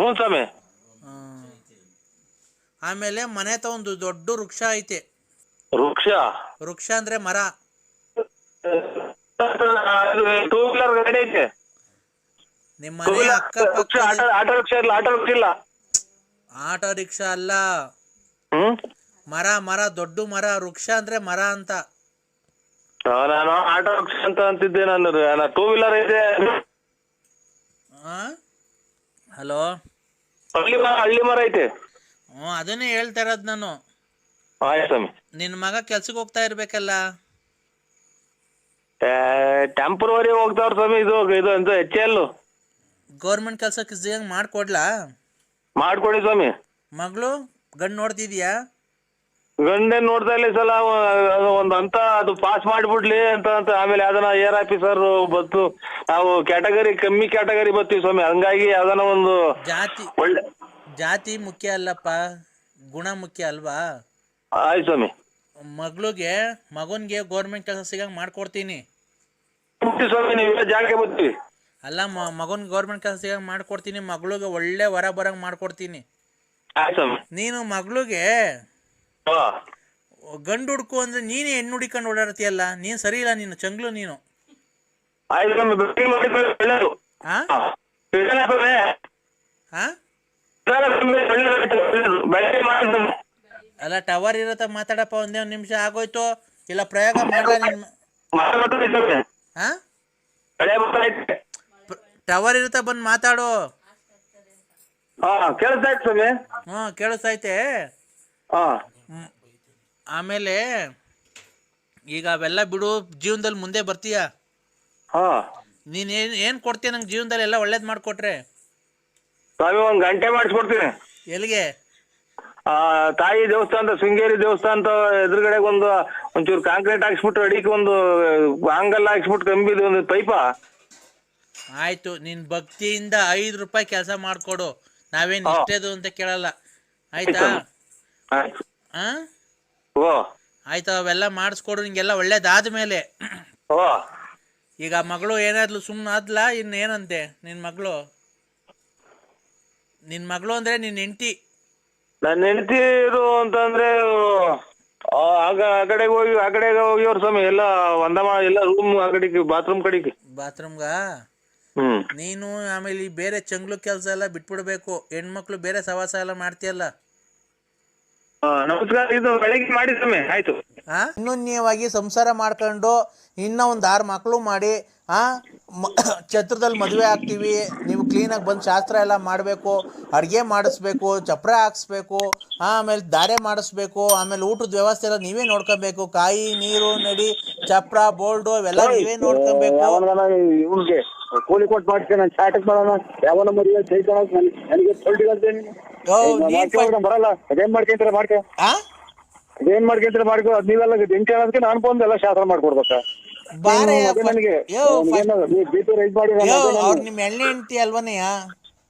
ಹ್ಞೂ ಸ್ವಾಮಿ. ಹ್ಮ್. ಆಮೇಲೆ ಮನೆ ತ ಒಂದು ದೊಡ್ಡ ವೃಕ್ಷ ಐತೆ. ವೃಕ್ಷ. ವೃಕ್ಷ ಅಂದ್ರೆ ಮರ. ಟೂ ವೀಲರ್ ಗಾಡಿ ಐತೆ. ನಿಮ್ಮ ಮನೆ ವೃಕ್ಷ ಆಟೋ ಆಟೋ ರಿಕ್ಷಾ ಇಲ್ಲ ಆಟೋ ರಿಕ್ಷಾ ಇಲ್ಲ. ಆಟೋ ರಿಕ್ಷಾ ಅಲ್ಲ. ಹ್ಮ್? ಮರ ಮರ ದೊಡ್ಡ ಮರ ವೃಕ್ಷ ಅಂದ್ರೆ ಮರ ಅಂತ. ಆ, ನಾನು ಆಟೋ ರಿಕ್ಷಾ ಅಂತ ಅಂತಿದ್ದೆ ನಾನು. ಟೂ ವೀಲರ್ ಐತೆ ಹಲೋ? ಹಳ್ಳಿ ಮರ ಹಳ್ಳಿ ಮರ ಐತೆ. ಹ್ಮ್ ಅದನ್ನೇ ಹೇಳ್ತಾ ಇರೋದು ನಾನು. ಆಯ್ತು ಸ್ವಾಮಿ. ನಿನ್ನ ಮಗ ಕೆಲ್ಸಕ್ಕೆ ಹೋಗ್ತಾ ಇರ್ಬೇಕಲ್ಲ? ಟೆಂಪ್ರವರಿ ಹೋಗ್ತಾವ್ರ ಸ್ವಾಮಿ ಇದು ಇದು ಅಂತ ಎಚ್ ಎಲ್? ಗೌರ್ಮೆಂಟ್ ಕೆಲ್ಸಕ್ಕೆ ಸಿಗಂಗೆ ಮಾಡ್ಕೊಡ್ಲಾ? ಮಾಡ್ಕೊಡಿ ಸ್ವಾಮಿ. ಮಗಳು ಗಂಡು ನೋಡ್ತಿದ್ಯಾ? ಗಂಡೇ ನೋಡ್ತಾ ಇಲ್ಲ ಈ ಸಲ ಒಂದ್ ಅಂತ ಅದು ಪಾಸ್ ಮಾಡ್ಬಿಡ್ಲಿ ಅಂತ ಅಂತ ಆಮೇಲೆ ಯಾವ್ದನ ಏರ್ ಆಫೀಸರ್ ಬತ್ತು ನಾವು ಕ್ಯಾಟಗರಿ ಕಮ್ಮಿ ಕ್ಯಾಟಗರಿ ಬರ್ತೀವಿ ಸ್ವಾಮಿ. ಹಂಗಾಗಿ ಯಾವ್ದನ ಒಂದು ಜಾತಿ ಒಳ್ಳೆ ಜಾತಿ ಮುಖ್ಯ ಅಲ್ಲಪ್ಪ. ಗುಣ ಮುಖ್ಯ ಅಲ್ವಾ? ಆಯ್ತು ಸ್ವಾಮಿ. ಮಗಳಿಗೆ ಮಗನ್ಗೆ ಗೌರ್ಮೆಂಟ್ ಕೆಲಸ ಸಿಗಂಗ್ ಮಾಡ್ಕೊಡ್ತೀನಿ. ಸ್ವಾಮಿ ನೀವು ಜಾಗಕ್ಕೆ ಬರ್ತೀವಿ ಅಲ್ಲ ಮಗನ್ ಗೌರ್ಮೆಂಟ್ ಕೆಲಸ ಸಿಗಂಗ್ ಮಾಡ್ಕೊಡ್ತೀನಿ ಮಗಳಿಗೆ ಒಳ್ಳೆ ವರ ಬರಂಗ್ ಮಾಡ್ಕೊಡ್ತೀನಿ. ಆಯ್ತು ಸ್ವಾಮಿ. ನೀನು ಮಗಳಿಗೆ ಹಾ. ಗಂಡು ಹುಡುಕು ಅಂದ್ರೆ ನೀನೇ ಹೆಣ್ಣು ಹುಡಿಕೊಂಡು ಓಡಾಡ್ತೀಯಲ್ಲ ನೀನ್ ಸರಿ ಇಲ್ಲ ನೀನು ಚಂಗ್ಲು ನೀನು. ಆಯ್ತು ಸ್ವಾಮಿ ಹಾ. ಸ್ವಾಮಿ. ಸ್ವಾಮಿ. ಅಲ್ಲ ಟವರ್ ಇರತ್ತ ಮಾತಾಡಪ್ಪ ಒಂದೇ ಒಂದ್ ನಿಮಿಷ ಆಗೋಯ್ತು. ಇಲ್ಲ ಪ್ರಯೋಗ ಬೆಳೆ ಟವರ್ ಇರುತ್ತ ಬಂದ್ ಮಾತಾಡು. ಹಾ ಸ್ವಾಮಿ. ಹ್ಞೂ ಕೇಳಿಸ್ತೈತೆ ಹಾ. ಹ್ಮ್. ಆಮೇಲೆ ಈಗ ಅವೆಲ್ಲ ಬಿಡು ಜೀವನದಲ್ಲಿ ಮುಂದೆ ಬರ್ತೀಯ? ಹಾ. ನೀನು ಏನ್ ಏನ್ ಕೊಡ್ತೀಯ ನಂಗೆ ಜೀವನದಲ್ಲಿ? ಎಲ್ಲ ಒಳ್ಳೇದ್ ಮಾಡ್ಕೊಟ್ರೆ. ಸ್ವಾಮಿ ಒಂದ್ ಗಂಟೆ ಮಾಡಿಸ್ಕೊಡ್ತೀನಿ. ಎಲ್ಲಿಗೆ? ಆ ತಾಯಿ ದೇವಸ್ಥಾನ ಶೃಂಗೇರಿ ದೇವಸ್ಥಾನದ ಎದುರುಗಡೆ ಒಂದು ಒಂಚೂರು ಕಾಂಕ್ರೀಟ್ ಹಾಕ್ಸ್ಬಿಟ್ಟು ಅಡಿಗೆ ಒಂದು ಆಂಗಲ್ ಹಾಕ್ಸ್ಬಿಟ್ಟು ಕಂಬಿದು ಒಂದು ಪೈಪ. ಆಯ್ತು ನಿನ್ ಭಕ್ತಿಯಿಂದ ಐದು ರೂಪಾಯಿ ಕೆಲಸ ಮಾಡ್ಕೊಡು. ನಾವೇನ್. ಇಷ್ಟೇದು ಅಂತ ಕೇಳಲ್ಲ. ಆಯ್ತಾ? ಆ? ಆಯ್ತು ಅವೆಲ್ಲ ಮಾಡಿಸ್ಕೊಡು ನಿಂಗೆಲ್ಲ ಒಳ್ಳೇದಾದ ಮೇಲೆ. ಓ. ಈಗ ಮಗಳು ಏನಾದ್ಲು ಸುಮ್ಮನೆ ಆದ್ಲ ಇನ್ನೇನಂತೆ ನಿನ್ನ ಮಗಳು? ನಿನ್ ಮಗಳು ಅಂದ್ರೆ ನಿನ್ ಹೆಂಡತಿ. ನನ್ನ ಹೆಂಡತಿರು ಅಂತಂದ್ರೆ ಆ, ಆಗ ಆ ಕಡೆಗೆ ಹೋಗಿ ಆ ಕಡೆಗೆ ಅವ್ರ ಸ್ವಾಮಿ ಎಲ್ಲ ಒಂದ ಎಲ್ಲ ರೂಮ್ ಆ ಕಡೆಗೆ ಬಾತ್ರೂಮ್ ಕಡೆಗೆ. ಬಾತ್ರೂಮ್ಗ ಹ್ಮ್. ನೀನು ಆಮೇಲೆ ಈ ಬೇರೆ ಚಂಗ್ಲು ಕೆಲಸ ಎಲ್ಲ ಬಿಟ್ಬಿಡ್ಬೇಕು. ಹೆಣ್ಮಕ್ಳು ಬೇರೆ ಸವಾಸ ಎಲ್ಲ ಮಾಡ್ತೀಯಲ್ಲ? ಆ, ನಮಸ್ಕಾರ ಇದು ಬೆಳಿಗ್ಗೆ ಮಾಡಿ ಸ್ವಾಮಿ ಆಯ್ತು. ಅನ್ಯೋನ್ಯವಾಗಿ ಸಂಸಾರ ಮಾಡ್ಕೊಂಡು ಇನ್ನ ಒಂದು ಆರು ಮಕ್ಕಳು ಮಾಡಿ ಆ ಮ- ಛತ್ರದಲ್ಲಿ ಮದುವೆ ಆಗ್ತೀವಿ ನೀವು ಕ್ಲೀನಾಗಿ ಬಂದು ಶಾಸ್ತ್ರ ಎಲ್ಲ ಮಾಡಬೇಕು ಅಡುಗೆ ಮಾಡಿಸ್ಬೇಕು ಚಪ್ರ ಹಾಕ್ಸ್ಬೇಕು ಆಮೇಲೆ ದಾರೆ ಮಾಡಿಸ್ಬೇಕು ಆಮೇಲೆ ಊಟದ ವ್ಯವಸ್ಥೆ ಎಲ್ಲ ನೀವೇ ನೋಡ್ಕೊಬೇಕು ಕಾಯಿ ನೀರು ನಡಿ ಚಪ್ರ ಬೋಲ್ಡು ಇವೆಲ್ಲ ನೀವೇ ನೋಡ್ಕೊಬೇಕು. ಕೂಲಿ ಕೊಟ್ಟು ಮಾಡ್ತೀನಿ ಚಾಟಕ್ ಮಾಡೋಣ ಯಾವನ ನನಗೆ ಬರಲ್ಲ ಅದೇನ್ ಮಾಡ್ಕೊಂತೀರ ಮಾಡ್ಕೊ. ಆ? ಅದೇನ್ ಮಾಡ್ಕೊಂತೀರ ಮಾಡ್ಕೊ ಅದ್ ನೀವೆಲ್ಲ ಹೆಂಗೆ ಅದಕ್ಕೆ ನಾನು ಬಂದು ಎಲ್ಲ ಶಾಸ್ತ್ರ ಮಾಡ್ಕೊಡ್ಬೇಕಾ? ಬಾರೆ ಅವ್ರು ನಿಮ್ಮ ಎಣ್ಣೆ ಹೆಂಡ್ತಿ ಅಲ್ವನೆಯಾ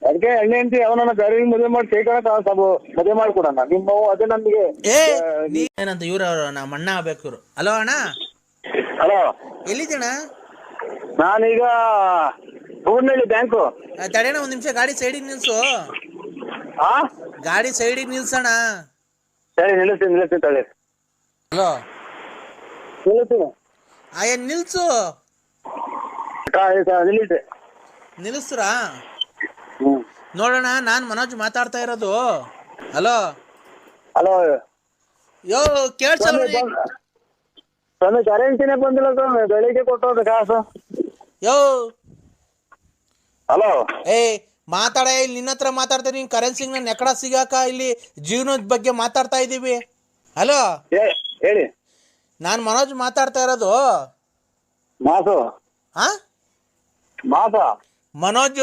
ಅದಕ್ಕೆ ಎಣ್ಣೆ ಅಂತಿ ಅವನನ್ನ ಗಾಡಿ ಮದುವೆ ಮಾಡಿ ಚೈತನಕ ಸಾಬು ಮದುವೆ ಮಾಡ್ಕೊಡೋಣ. ನಿಮ್ಮ ಅದೇ ನನಗೆ. ಏ ನೀ ಏನಂತ ಇವ್ರ ನಮ್ಮ ಅಣ್ಣ ಆಗ್ಬೇಕು ಇವ್ರು. ಹಲೋ ಅಣ್ಣ? ಹಲೋ? ಎಲ್ಲಿದ್ದೀಣ ನಾನೀಗ ಹೂನಳ್ಳಿ ಬ್ಯಾಂಕು. ತಡೆಣ ಒಂದ್ ನಿಮಿಷ ಗಾಡಿ ಸೈಡಿಗೆ ನಿಲ್ಸು. ಹಾ ಗಾಡಿ ಸೈಡಿಗೆ ನಿಲ್ಸಣ ಸರಿ ನಿಲ್ಲಿಸ್ತೀನಿ ನಿಲ್ಲಿಸ್ತೀನಿ ತಡೆ. ಹಲೋ? ನಿಲ್ಲಿಸ್ತೀನಿ. ಅಯ್ಯ ನಿಲ್ಸು. ನಿಲ್ಲಿಸ್ರಾ ಹ್ಮ್. ನೋಡೋಣ ನಾನು ಮನೋಜ್ ಮಾತಾಡ್ತಾ ಇರೋದು. ಹಲೋ. ಹಲೋ. ಯೋ ಕೇಳ್ಸಲ್ಲ ಸ್ವಾಮಿ ಕರೆನ್ಸಿನೇ ಬಂದಿಲ್ಲ ಸ್ವಾಮಿ ಬೆಳಿಗ್ಗೆ ಕೊಟ್ಟೋದು ಕಾಸು. ಯೋ. ಹಲೋ. ಏ ಮಾತಾಡ ಇಲ್ಲಿ ನಿನ್ನ ಹತ್ರ ಮಾತಾಡ್ತಾ ನೀನು ಕರೆನ್ಸಿಗೆ ನಾನು ಎಕಡ ಸಿಗಾಕ ಇಲ್ಲಿ ಜೀವನದ ಬಗ್ಗೆ ಮಾತಾಡ್ತಾ ಇದ್ದೀವಿ ಹಲೋ. ಹೇಳಿ. ನಾನು ಮನೋಜ್ ಮಾತಾಡ್ತಾ ಇರೋದು. ಮಾಸು ಹಾ ಮಾಸ ಮನೋಜ್.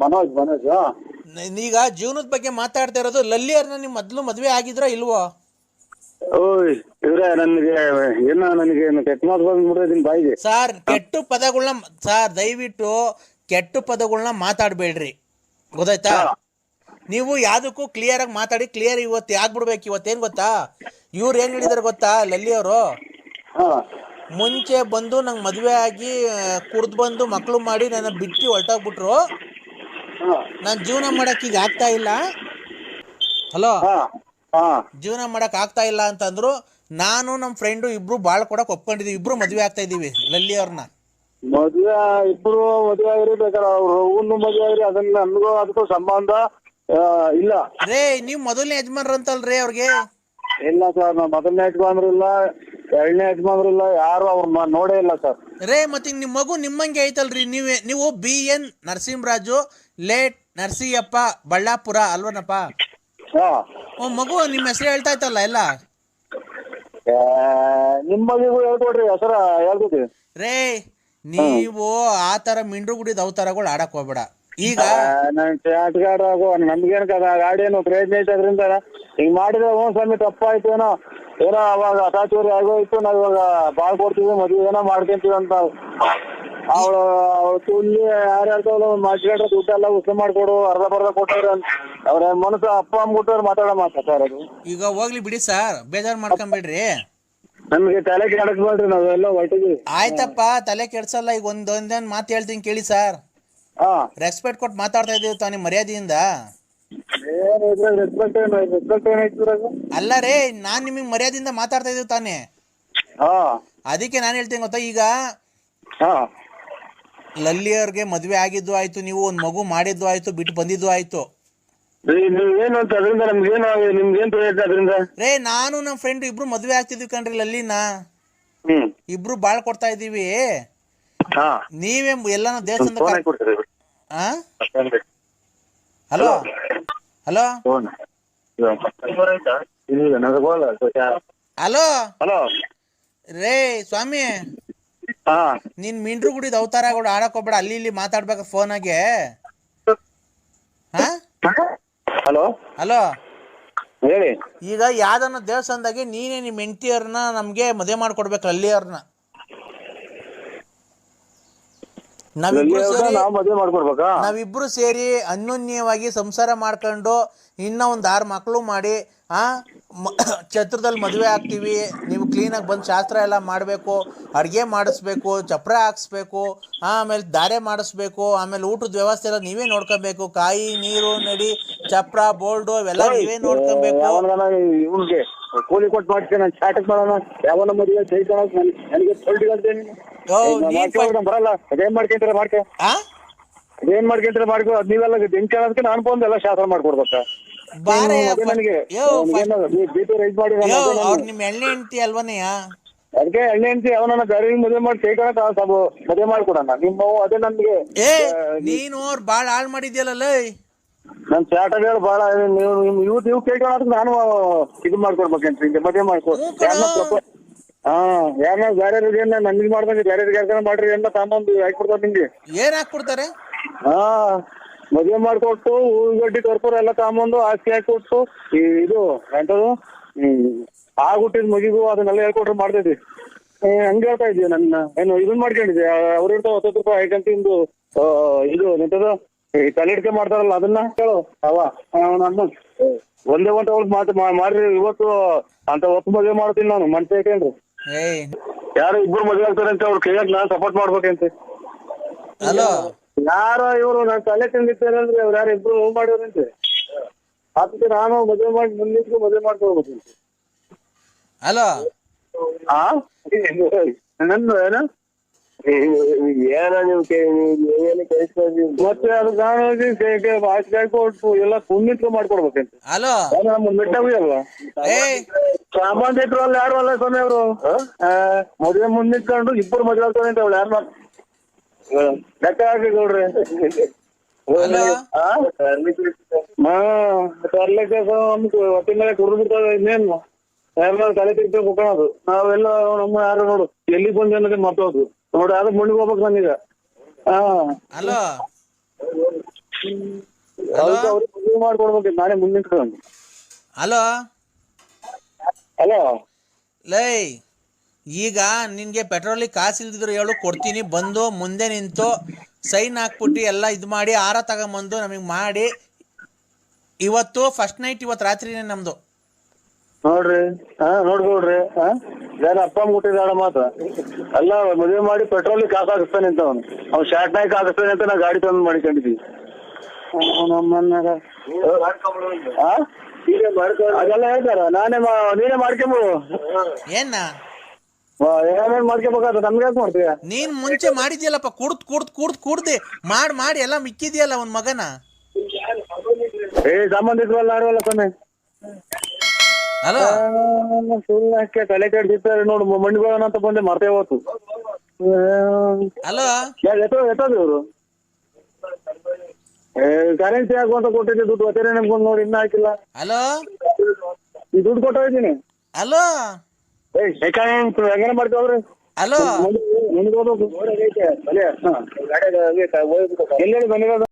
ಮನೋಜ್ ಮನೋಜ್ ನ- ಈಗ ಜೀವನದ ಬಗ್ಗೆ ಮಾತಾಡ್ತಾ ಇರೋದು. ಲಲಿಯರ್ನ ನಿಮ್ ಮೊದ್ಲು ಮದುವೆ ಆಗಿದ್ರ ಇಲ್ವೋ? ಓಯ್ ಇವ್ರೆ ನನಗೆ ಏನ ನನಗೆ ಏನು ಕೆಟ್ಟ ಮಾತು ಬಾಯಿಗೆ. ಸರ್ ಕೆಟ್ಟು ಪದಗಳನ್ನ ಸರ್ ದಯವಿಟ್ಟು ಕೆಟ್ಟು ಪದಗಳನ್ನ ಮಾತಾಡಬೇಡ್ರಿ. ಗೊತ್ತಾಯ್ತಾ? ನೀವು ಯಾವುದಕ್ಕೂ ಕ್ಲಿಯರ್ ಆಗಿ ಮಾತಾಡಿ ಕ್ಲಿಯರ್ ಇವತ್ತು ಆಗ್ಬಿಡ್ಬೇಕು. ಇವತ್ತೇನು ಗೊತ್ತಾ? ಇವ್ರು ಏನು ಹೇಳಿದಾರೆ ಗೊತ್ತಾ ಲಲ್ಲಿ ಅವರು? ಮುಂಚೆ ಬಂದು ನಂಗೆ ಮದುವೆ ಆಗಿ ಕುಡ್ದು ಬಂದು ಮಕ್ಕಳು ಮಾಡಿ ನನ್ನ ಬಿಟ್ಟು ಹೊರಟೋಗ್ಬಿಟ್ರು. ಹಾ. ನಾನು ಜೀವನ ಮಾಡಕ್ಕೆ ಈಗ ಆಗ್ತಾ ಇಲ್ಲ. ಹಲೋ? ಜೀವನ ಮಾಡಕ್ ಆಗ್ತಾ ಇಲ್ಲ ಅಂತಂದ್ರು ನಾನು ನಮ್ಮ ಫ್ರೆಂಡು ಇಬ್ರು ಬಾಳ್ ಕೊಡಕ್ ಒಪ್ಕೊಂಡಿದೀವಿ. ಇಬ್ರು ಮದ್ವೆ ಆಗ್ತಾ ಇದೀವಿ ಲಲ್ಲಿ ಅವ್ರನ್ನ ಮದ್ವೆ ಇಬ್ರು ಮದ್ವೆ ಆಗಿರಿ ಬೇಕಾದ್ರೆ ಅವ್ರು. ಮದ್ವೆ ಆಗಿರಿ ಅದನ್ನ ನನ್ಗೂ ಅದಕ್ಕೂ ಸಂಬಂಧ. ಆ, ಇಲ್ಲ. ರೇ ನೀವ್ ಮೊದಲನೇ ಯಜಮಾನ್ರು ಅಂತಲ್ರಿ ಅವ್ರಿಗೆ? ಇಲ್ಲ ಸರ್ ನಾ ಮೊದಲನೇ ಯಜಮಾನ್ರು ಇಲ್ಲ ಎರಡನೇ ಯಜಮಾನ್ರು ಇಲ್ಲ ಯಾರು ಅವ್ರ ನೋಡೇ ಇಲ್ಲ ಸರ್. ರೇ ಮತ್ತೆ ನಿಮ್ ಮಗು ನಿಮ್ಮಂಗೆ ಐತಲ್ರಿ ನೀವೇ ನೀವು B N Narasimharaju late Narasiyappa Ballapura ಅಲ್ವನಪ್ಪ? ಹಾ. ಓ ಮಗು ನಿಮ್ಮ ಹೆಸರು ಹೇಳ್ತಾ ಇತ್ತಲ್ಲ ಎಲ್ಲ? ಆ, ನಿಮ್ಮ ಮಗಿಗೂ ಹೇಳ್ಕೊಡ್ರಿ ಹೆಸರ ರೇ ನೀವು ಆ ಮಿಂಡ್ರು ಗುಡಿದ ಅವತಾರಗಳು ಆಡಕ್ ಹೋಗ್ಬೇಡ. ಈಗ? ನನ್ ನಮ್ಗೇನ್ ಕದ ಗಾಡಿ ಏನು ಪ್ರಯತ್ನ ಐತೆ ಅದ್ರಿಂದ ಹಿಂಗ್ ಮಾಡಿದ್ರೆ ಹ್ಞೂ ಸ್ವಾಮಿ ತಪ್ಪಾಯ್ತು ಏನೋ. ಏನೋ ಅವಾಗ ಅಸಾಚೂರಿ ಆಗೋಯ್ತು ನಾವ್ ಇವಾಗ ಬಾಳ್ ಕೊಡ್ತೀವಿ ಮದ್ವೆ ಏನೋ ಮಾಡ್ಕೊಂತೀವಿ ಅಂತ ಅವಳು ಅವಳು ತುಲ್ಲಿ ಯಾರು ಹೇಳ್ತಾವಲ್ಲ ಮಾಡ್ಕೊಂಡ್ರೆ ದುಡ್ಡೆಲ್ಲ ಉಸ ಮಾಡ್ಕೊಡು ಅರ್ಧ ಬರ್ಧ ಕೊಟ್ಟವ್ರೆ ಅಂತ. ಅವ್ರ ಮನಸ್ಸು ಅಪ್ಪ ಅಮ್ಮಗುಟ್ಟವ್ರು ಮಾತಾಡೋ ಮಾತಾ ಸರ್ ಅದು. ಈಗ ಹೋಗ್ಲಿ ಬಿಡಿ ಸರ್ ಬೇಜಾರ್ ಮಾಡ್ಕೊಂಬೇಡ್ರಿ. ನಮ್ಗೆ ತಲೆ ಕೆಡಕ್ಬೇಡ್ರಿ ನಾವೆಲ್ಲ ಹೊಟ್ಟಿದ್ವಿ ಆಯ್ತಪ್ಪ ತಲೆ ಕೆಡ್ಸಲ್ಲ ಈಗ ಒಂದೊಂದೇನ್ ಮಾತು ಹೇಳ್ತೀನಿ ಕೇಳಿ ಸರ್. ರೆಸ್ಪೆಕ್ಟ್ ಕೊಟ್ಟು ಮಾತಾಡ್ತಾ ಇದ್ದೀವಿ ತಾನೇ ಮರ್ಯಾದೆಯಿಂದ. ಅಲ್ಲ ರೇ ನಾನ್ ನಿಮಗ್ ಮರ್ಯಾದೆಯಿಂದ ಮಾತಾಡ್ತಾ ಇದ್ದೀವಿ ತಾನೇ. ಅದಕ್ಕೆ ನಾನು ಹೇಳ್ತೀನಿ ಗೊತ್ತಾ? ಈಗ ಹಾ. ಲಲ್ಲಿಯವ್ರಿಗೆ ಮದ್ವೆ ಆಗಿದ್ದು ಆಯ್ತು ನೀವು ಒಂದ್ ಮಗು ಮಾಡಿದ್ದು ಆಯ್ತು ಬಿಟ್ಟು ಬಂದಿದ್ದು ಆಯ್ತು. ರೇ ನಾನು ನಮ್ಮ ಫ್ರೆಂಡ್ ಇಬ್ರು ಮದ್ವೆ ಆಗ್ತಿದ್ವಿ ಕಣ್ರಿ ಲಲ್ಲಿನ. ಇಬ್ರು ಬಾಳ್ ಕೊಡ್ತಾ ಇದೀವಿ ನೀವೇ ಎಲ್ಲಾನು ದೇವಸ್ಥಾನದ ಹಲೋ? ಹಲೋ? ಹಲೋ? ಹಲೋ? ರೇ ಸ್ವಾಮಿ. ನೀನ್ ಮಿಂಡ್ರು ಗುಡಿದ ಕೂಡ ಆಡಕ್ ಹೋಗ್ಬೇಡ. ಅಲ್ಲಿ ಇಲ್ಲಿ ಮಾತಾಡ್ಬೇಕ ಫೋನಾಗೆ ಹಲೋ? ಹಲೋ? ಹೇಳಿ. ಈಗ ಯಾವ್ದನ್ನ ದೇವಸ್ಥಾನದಾಗೆ ನೀನೇ ನಿಮ್ ಹೆಂಡತಿಯವ್ರನ್ನ ನಮ್ಗೆ ಮದುವೆ ಮಾಡ್ಕೊಡ್ಬೇಕು ಅಲ್ಲಿಯವ್ರನ್ನ. ನಾವಿಬ್ರು ಸೇರಿ ನಾವು ಮದುವೆ ಮಾಡ್ಕೊಡ್ಬೇಕಾ? ನಾವಿಬ್ರು ಸೇರಿ ಅನ್ಯೋನ್ಯವಾಗಿ ಸಂಸಾರ ಮಾಡ್ಕೊಂಡು ಇನ್ನ ಒಂದ್ ಆರು ಮಕ್ಕಳು ಮಾಡಿ ಆ ಛತ್ರದಲ್ಲಿ ಮದುವೆ ಆಗ್ತೀವಿ ನೀವು ಕ್ಲೀನಾಗಿ ಬಂದು ಶಾಸ್ತ್ರ ಎಲ್ಲ ಮಾಡಬೇಕು ಅಡುಗೆ ಮಾಡಿಸ್ಬೇಕು ಚಪ್ರ ಹಾಕ್ಸ್ಬೇಕು ಆಮೇಲೆ ದಾರೆ ಮಾಡಿಸ್ಬೇಕು ಆಮೇಲೆ ಊಟದ ವ್ಯವಸ್ಥೆ ಎಲ್ಲ ನೀವೇ ನೋಡ್ಕೊಬೇಕು ಕಾಯಿ ನೀರು ನಡಿ ಚಪ್ರ ಬೋಲ್ಡು ಇವೆಲ್ಲ ನೀವೇ ನೋಡ್ಕೊಬೇಕು. ಕೂಲಿ ಕೊಟ್ಟು ಮಾಡ್ತೀನಿ ನಾನು ಚಾಟಕ್ ಮಾಡೋಣ. ಯಾವನ ಮದುವೆ ಜೈಕೊಳಕ್ ನನಗೆ ತೊಳ್ಡಿ ಕಲ್ತೇನೆ ನೀನ್. ಬರಲ್ಲ. ಅದೇನ್ ಮಾಡ್ಕೊಂತೀರ ಮಾಡ್ಕೊ. ಆ? ಅದೇನ್ ಮಾಡ್ಕೊಂತೀರ ಮಾಡ್ಕೊ. ಅದ್ ನೀವೆಲ್ಲ ಬೆಂಕಿ ಅನ್ನೋದಕ್ಕೆ ನಾನು ಬಂದು ಎಲ್ಲ ಶಾಸ್ತ್ರ ಮಾಡ್ಕೊಡ್ಬೇಕ ಬಾರೆ ಅದೇ ನನಗೆ. ಯೋ ಬಿ ಪಿ ರೈಸ್ ಮಾಡಿ ನಾನು ಯೋ ಅವ್ರು ನಿಮ್ಮ ಎಣ್ಣೆ ಹೆಂಡ್ತಿ ಅಲ್ವನೆಯ ಅದಕ್ಕೆ ಎಣ್ಣೆ ಅಂತ ಅವನನ್ನ ಬೇರೆ ಮದುವೆ ಮಾಡಿ ಸ್ವಲ್ಪ ಮದುವೆ ಮಾಡ್ಕೊಡೋಣ. ನಿಮ್ಮ ಅದೇ ನನ್ಗೆ ಏ ನೀನು ಬಾಳ ಹಾಳ್ ಹಾಳು ಮಾಡಿದ್ಯಲ್ಲ ನನ್ ಚಾಟಗಳು ಬಾಳ ನೀವು ನೀವು ಇವ್ ನೀವು ಕೇಳ್ಕೊಂಡ್ರೆ ನಾನು ಇದು ಮಾಡ್ಕೊಡ್ಬೇಕಂತ ಹಿಂಗೆ ಮದುವೆ ಮಾಡ್ಕೊ. ಹಾ ಯಾರ ಬೇರೆ ಏನ ನನ್ಗೆ ಮಾಡ್ದಂಗೆ ಬೇರೆ ಯಾರ್ಗಾರ ಮಾಡ್ರಿ ಅಂತ ತಾಂಬಂದು ಹಾಕ್ಬಿಡ್ತಾರೆ ನಿಮ್ಗೆ. ಏನ್ ಹಾಕ್ಬಿಡ್ತಾರೆ? ಹಾ ಮದುವೆ ಮಾಡ್ಕೊಟ್ಟು ಹೂಗಡ್ಡಿ ಕರ್ಪೂರ ಎಲ್ಲ ತಾಂಬಂದು ಆಸ್ತಿ ಹಾಕೊಟ್ಟು ಈ ಇದು ಎಂತದು? ಹ್ಮ್ ಆಗುಟ್ಟಿದ್ ಮಗಿಗೂ ಅದನ್ನೆಲ್ಲ ಹೇಳ್ಕೊಟ್ರೆ ಮಾಡ್ತೈತಿ ಹಂಗ ಹೇಳ್ತಾ ಇದೀಯ ನನ್ನ ಏನು ಇದನ್ ಮಾಡ್ಕೊಂಡಿದ್ದೆ ಅವ್ರ ಇರ್ತಾವ ಹತ್ತತ್ತು ರೂಪಾಯಿ ಐಕಂತ ಇಂದು ಎಂತದು? ತಲೆಡ್ಕೆ ಮಾಡ್ತಾರಲ್ಲ ಅದನ್ನ ಕೇಳು. ಅವ ನನ್ನ ಒಂದೇ ಒಂದು ಅವ್ಳು ಮಾತು ಮಾಡ್ರಿ ಇವತ್ತು ಅಂತ ಒತ್ತು ಮದುವೆ ಮಾಡ್ತೀನಿ ನಾನು ಮನ್ಸ ಏಯ್. ಯಾರು ಇಬ್ರು ಮದುವೆ ಆಗ್ತಾರೆ ಅಂತ ಅವ್ರು ಕೈಯಾಗ ನಾನು ಸಪೋರ್ಟ್ ಮಾಡ್ಬೇಕಂತೆ. ಹಲೋ. ಯಾರೋ ಇವರು ನಾನು ತಲೆ ತಿಂದಿದ್ದಾರೆ ಅಂದ್ರೆ ಅವ್ರು ಯಾರು ಇಬ್ರು ಲವ್ ಮಾಡಿದ್ರಂತೆ. ಅದಕ್ಕೆ ನಾನು ಮದುವೆ ಮಾಡಿ ಮುಂದಿದ್ದು ಮದುವೆ ಮಾಡ್ಕೋಬೇಕು ಹಲೋ. ಹಾ ನನ್ನ ಏನು ಏನೋ ನೀವು ಮತ್ತೆ ಅದು ಕೊಟ್ಟು ಎಲ್ಲ ಪುಣ್ಯತ್ವ ಮಾಡ್ಕೊಡ್ಬೇಕಂತ. ಹಲೋ? ನಮ್ಮ ಅಲ್ವಾ? ಅಲ್ಲ ಯಾರು ಅಲ್ಲ ಸ್ವಾಮಿ ಅವರು? ಮದುವೆ ಮುಂದಿಟ್ಕೊಂಡು ಇಬ್ಬರು ಮದುವೆ ಆಗ್ತಾರೆ ಅಂತ ಅವಳು ಯಾರು ಲೆಕ್ಕ ಹಾಕಿ ನೋಡ್ರಿ ಹೊಟ್ಟೆ ಮೇಲೆ ಕುಡಿದು ಬಿಡ್ತಾವೆ ಇನ್ನೇನು? ಯಾರು ತಲೆ ತಿರ್ತಿ ಕುಕೊಳ್ಳೋದು ನಾವೆಲ್ಲ ನಮ್ಮ ಯಾರು ನೋಡು ಎಲ್ಲಿ ಬಂದ್ರೆ ಮರ್ತೋದು ನೋಡಿ ಅದು ಮುಳ್ಳಿಗೆ ಹೋಗ್ಬೇಕು ನಾನೀಗ. ಹಾ. ಹಲೋ. ಅದಕ್ಕೆ ಅವ್ರಿಗೆ ಮದುವೆ ಮಾಡ್ಕೊಡ್ಬೇಕು ನಾನೇ ಮುಂದೆ ನಿಂತ್ಕೊಂಡು ಹಲೋ. ಹಲೋ. ಲೈ ಈಗ ನಿನ್ಗೆ ಪೆಟ್ರೋಲಿಗೆ ಕಾಸು ಇಲ್ದಿದ್ರು ಹೇಳು ಕೊಡ್ತೀನಿ. ಬಂದು ಮುಂದೆ ನಿಂತು ಸೈನ್ ಹಾಕ್ಬಿಟ್ಟು ಎಲ್ಲ ಇದು ಮಾಡಿ ಆರ ತಗೊಂಬಂದು ನಮಗೆ ಮಾಡಿ. ಇವತ್ತು ಫಸ್ಟ್ ನೈಟ್ ಇವತ್ತು ರಾತ್ರಿನೇ ನಮ್ದು. ನೋಡ್ರಿ ಹಾ ನೋಡ್ಕೊಳ್ರಿ ಹಾ? ಜನ ಅಪ್ಪ ಮುಟ್ಟಿದಾಳ ಮಾತ್ರ. ಅಲ್ಲ ಮದುವೆ ಮಾಡಿ ಪೆಟ್ರೋಲ್ ಕಾಸು ಹಾಕಿಸ್ತಾನೆ ಅಂತ ಅವನು. ಅವ್ನು ಶಾರ್ಟ್ ನಾಯ್ಕ ಹಾಕಿಸ್ತಾನೆ ಅಂತ ನಾ ಗಾಡಿ ತಂದು ಮಾಡ್ಕೊಂಡಿದ್ವಿ. ನಮ್ಮನ್ನ ಹಾ? ಅದೆಲ್ಲ ಹೇಳ್ತಾರ ನಾನೇ ನೀನೇ ಮಾಡ್ಕೊಂಬಿಡು. ಏನ? ಏನೇನ್ ಮಾಡ್ಕೋಬೇಕಾದ್ರೆ ನಮ್ಗೆ ಯಾಕೆ ಮಾಡ್ತೀಯ? ನೀನ್ ಮುಂಚೆ ಮಾಡಿದ್ಯಲ್ಲಪ್ಪ ಕುಡ್ದ್ ಕುಡ್ದ್ ಕುಡ್ದ್ ಕುಡ್ದು ಮಾಡಿ ಮಾಡಿ ಎಲ್ಲ ಮಿಕ್ಕಿದ್ಯಲ್ಲ ಒಂದ್ ಮಗನ? ಏ ಸಂಬಂಧಿಕರಲ್ಲ ಯಾರಲ್ಲ ಕೊನೆ ಹಲೋ ಸುಳ್ಳು ಹಾಕಿ ತಲೆ ಕೆಡ್ಸಿರ್ತಾರೆ ನೋಡು ಮಣ್ಣಿಗೋಣ ಅಂತ ಬಂದೆ ಮರ್ತೇ ಹೋತು. ಎತ್ತೋದು ಇವರು? ಕರೆನ್ಸಿ ಹಾಕುವಂತ ಕೊಟ್ಟಿದ್ದೆ ದುಡ್ಡು ಒತ್ತೇನೆ ನಮ್ಗೊಂದು ನೋಡಿ ಇನ್ನ ಹಾಕಿಲ್ಲ. ಹಲೋ ಈ ದುಡ್ಡು ಕೊಟ್ಟು ಹೋಗಿದ್ದೀನಿ ಹಲೋ ಹೆಂಗನೆ ಹಲೋ ಹೋಗ್ಬೇಕು ಬಂದಿರೋದು?